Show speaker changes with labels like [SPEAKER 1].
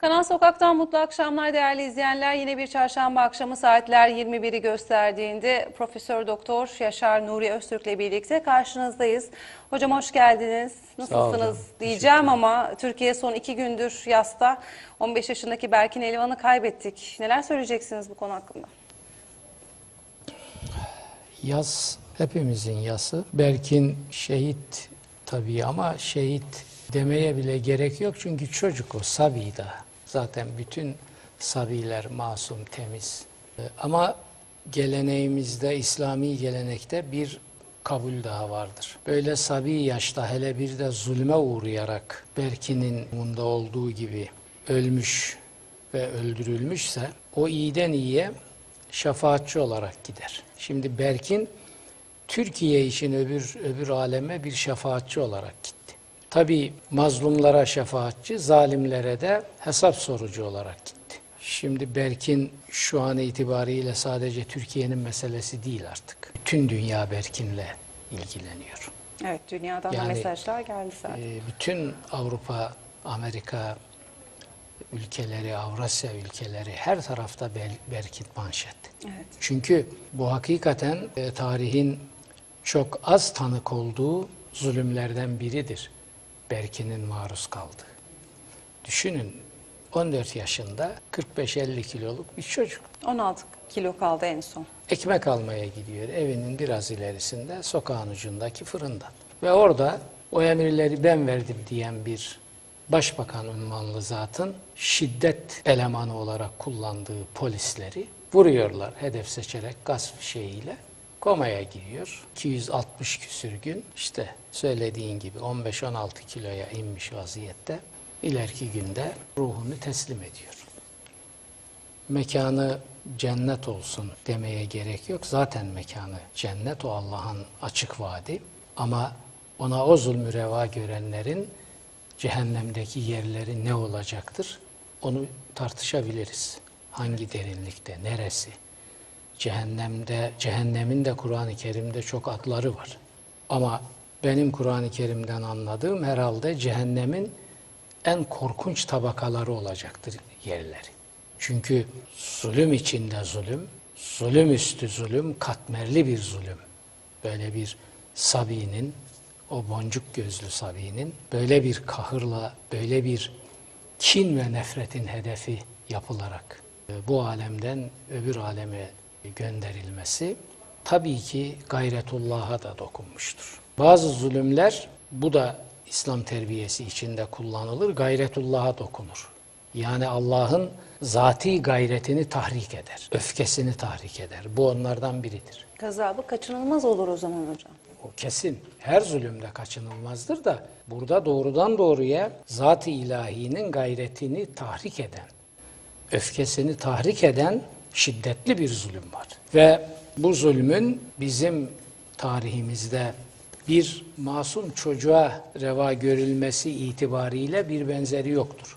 [SPEAKER 1] Kanal Sokak'tan mutlu akşamlar değerli izleyenler. Yine bir çarşamba akşamı saatler 21'i gösterdiğinde Profesör Doktor Yaşar Nuri Öztürk ile birlikte karşınızdayız. Hocam hoş geldiniz. Nasılsınız diyeceğim ama Türkiye son iki gündür yasta 15 yaşındaki Berkin Elvan'ı kaybettik. Neler söyleyeceksiniz bu konu hakkında?
[SPEAKER 2] Yaz hepimizin yası. Berkin şehit tabii ama şehit demeye bile gerek yok çünkü çocuk o, sabi da. Zaten bütün sabiler masum, temiz. Ee, Ama geleneğimizde, İslami gelenekte bir kabul daha vardır. Böyle sabi yaşta hele bir de zulme uğrayarak Berkin'in bunda olduğu gibi ölmüş ve öldürülmüşse o iyiden iyiye şefaatçi olarak gider. Şimdi Berkin Türkiye için öbür öbür aleme bir şefaatçi olarak gitti. Tabi mazlumlara şefaatçi, zalimlere de hesap sorucu olarak gitti. Şimdi Berkin şu an itibariyle sadece Türkiye'nin meselesi değil artık. Bütün dünya Berkin'le ilgileniyor.
[SPEAKER 1] Evet dünyadan da
[SPEAKER 2] Yani,
[SPEAKER 1] mesajlar geldi zaten.
[SPEAKER 2] Ee, bütün Avrupa, Amerika ülkeleri, Avrasya ülkeleri her tarafta Bel- Berkin manşet.
[SPEAKER 1] Evet.
[SPEAKER 2] Çünkü bu hakikaten e, tarihin çok az tanık olduğu zulümlerden biridir. Berkin'in maruz kaldığı. Düşünün 14 yaşında 45-50 kiloluk bir çocuk.
[SPEAKER 1] 16 kilo kaldı en son.
[SPEAKER 2] Ekmek almaya gidiyor evinin biraz ilerisinde sokağın ucundaki fırından. Ve orada o emirleri ben verdim diyen bir başbakan unvanlı zatın şiddet elemanı olarak kullandığı polisleri vuruyorlar hedef seçerek gaz fişeğiyle. Komaya giriyor. 260 küsür gün işte söylediğin gibi 15-16 kiloya inmiş vaziyette. İleriki günde ruhunu teslim ediyor mekanı cennet olsun demeye gerek yok. Zaten mekanı cennet o Allah'ın açık vaadi. Ama ona o zulmü reva görenlerin cehennemdeki yerleri ne olacaktır? Onu tartışabiliriz. Hangi derinlikte, neresi? Cehennemde, cehennemin de Kur'an-ı Kerim'de çok adları var. Ama benim Kur'an-ı Kerim'den anladığım herhalde cehennemin en korkunç tabakaları olacaktır yerleri. Çünkü zulüm içinde zulüm, zulüm üstü zulüm, katmerli bir zulüm. Böyle bir Sabi'nin, o boncuk gözlü Sabi'nin böyle bir kahırla, böyle bir kin ve nefretin hedefi yapılarak e, bu alemden öbür aleme gönderilmesi tabii ki gayretullah'a da dokunmuştur. Bazı zulümler bu da İslam terbiyesi içinde kullanılır, gayretullah'a dokunur. Yani Allah'ın zati gayretini tahrik eder, öfkesini tahrik eder. Bu onlardan biridir.
[SPEAKER 1] Gazabı kaçınılmaz olur o zaman hocam.
[SPEAKER 2] O kesin. Her zulümde kaçınılmazdır da burada doğrudan doğruya zat-ı ilahinin gayretini tahrik eden, öfkesini tahrik eden şiddetli bir zulüm var. Ve bu zulmün bizim tarihimizde bir masum çocuğa reva görülmesi itibariyle bir benzeri yoktur.